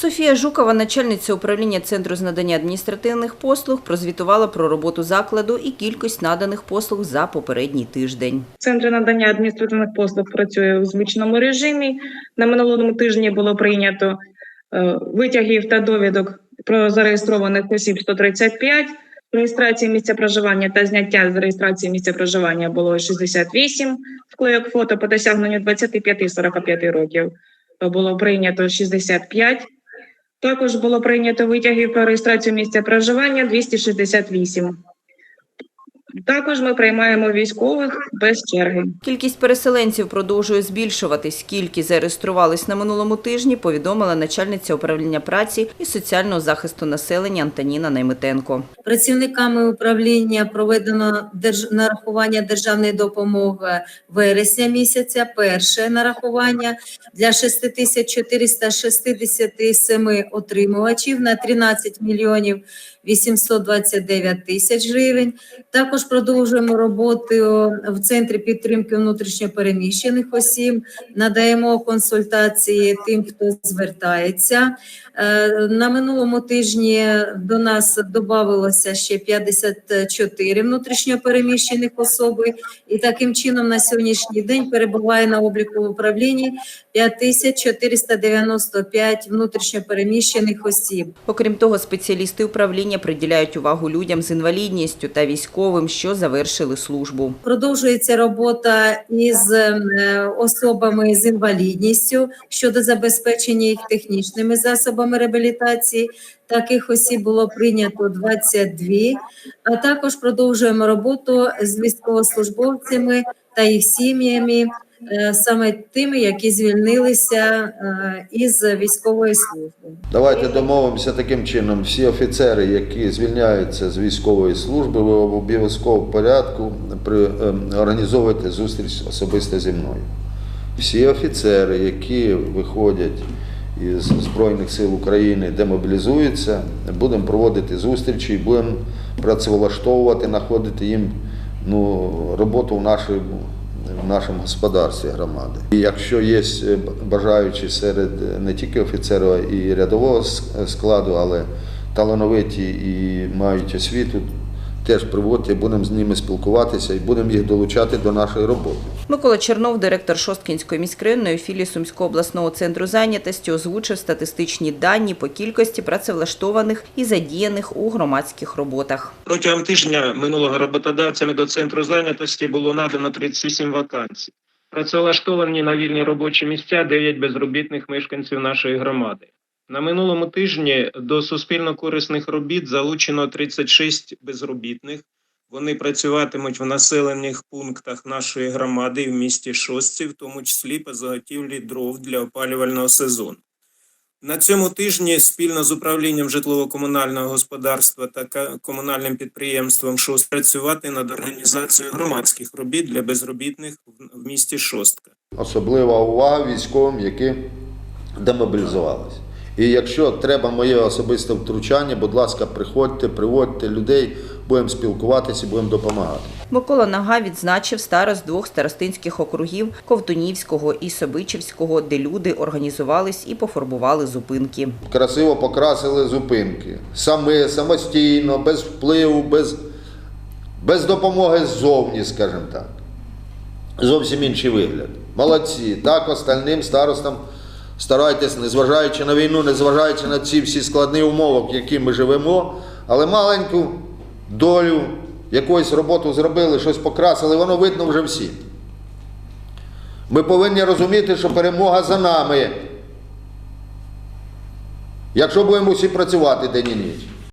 Софія Жукова, начальниця управління Центру з надання адміністративних послуг, прозвітувала про роботу закладу і кількість наданих послуг за попередній тиждень. Центр надання адміністративних послуг працює у звичному режимі. На минулому тижні було прийнято е, витягів та довідок про зареєстрованих осіб 135. Реєстрації місця проживання та зняття з реєстрації місця проживання було 68. Вклейок фото по досягненню 25-45 років було прийнято 65. Також було прийнято витяги про реєстрацію місця проживання 268. Також ми приймаємо військових без черги. Кількість переселенців продовжує збільшуватись. Кількість зареєструвались на минулому тижні, повідомила начальниця управління праці і соціального захисту населення Антоніна Найметенко. Працівниками управління проведено держ... нарахування державної допомоги вересня місяця, перше нарахування для 6467 отримувачів на 13 мільйонів 829 тисяч гривень. Також продовжуємо роботу в Центрі підтримки внутрішньопереміщених осіб, надаємо консультації тим, хто звертається. Е, На минулому тижні до нас додавалося ще 54 внутрішньопереміщених особи, і таким чином на сьогоднішній день перебуває на обліку в управлінні 5495 внутрішньопереміщених осіб. Окрім того, спеціалісти управління приділяють увагу людям з інвалідністю та військовим, що завершили службу. Продовжується робота із е, особами з інвалідністю щодо забезпечення їх технічними засобами реабілітації. Таких осіб було прийнято 22, а також продовжуємо роботу з військовослужбовцями та їх сім'ями, саме тими, які звільнилися е, із військової служби. Давайте домовимося таким чином. Всі офіцери, які звільняються з військової служби, ви в обов'язковому порядку при, ем, організовуєте зустріч особисто зі мною. Всі офіцери, які виходять із Збройних сил України, демобілізуються, будемо проводити зустрічі і будемо працевлаштовувати, знаходити їм ну, роботу в нашій в нашому господарстві громади. І якщо є е, бажаючі серед е, не тільки офіцерів і рядового складу, але талановиті і мають освіту, теж приводьте, будемо з ними спілкуватися і будемо їх долучати до нашої роботи. Микола Чернов, директор Шосткінської міськрайонної філії Сумського обласного центру зайнятості, озвучив статистичні дані по кількості працевлаштованих і задіяних у громадських роботах. Протягом тижня минулого роботодавцями до центру зайнятості було надано 38 вакансій. Працевлаштовані на вільні робочі місця 9 безробітних мешканців нашої громади. На минулому тижні до суспільно корисних робіт залучено 36 безробітних. Вони працюватимуть в населених пунктах нашої громади в місті Шостці, в тому числі по заготівлі дров для опалювального сезону. На цьому тижні спільно з управлінням житлово-комунального господарства та комунальним підприємством ШОС працювати над організацією громадських робіт для безробітних в місті Шостка. Особлива увага військовим, які демобілізувалися. І якщо треба моє особисте втручання, будь ласка, приходьте, приводьте людей, будемо спілкуватися, будемо допомагати. Микола Нага відзначив старост двох старостинських округів Ковтунівського і Собичівського, де люди організувались і пофарбували зупинки. красиво покрасили зупинки. Самі, самостійно, без впливу, без, без допомоги ззовні, скажімо так. Зовсім інший вигляд. Молодці. Так, остальним старостам старайтесь, незважаючи на війну, незважаючи на ці всі складні умови, в які ми живемо, але маленьку долю, якусь роботу зробили, щось покрасили, воно видно вже всім. Ми повинні розуміти, що перемога за нами. Якщо будемо всі працювати день і ніч.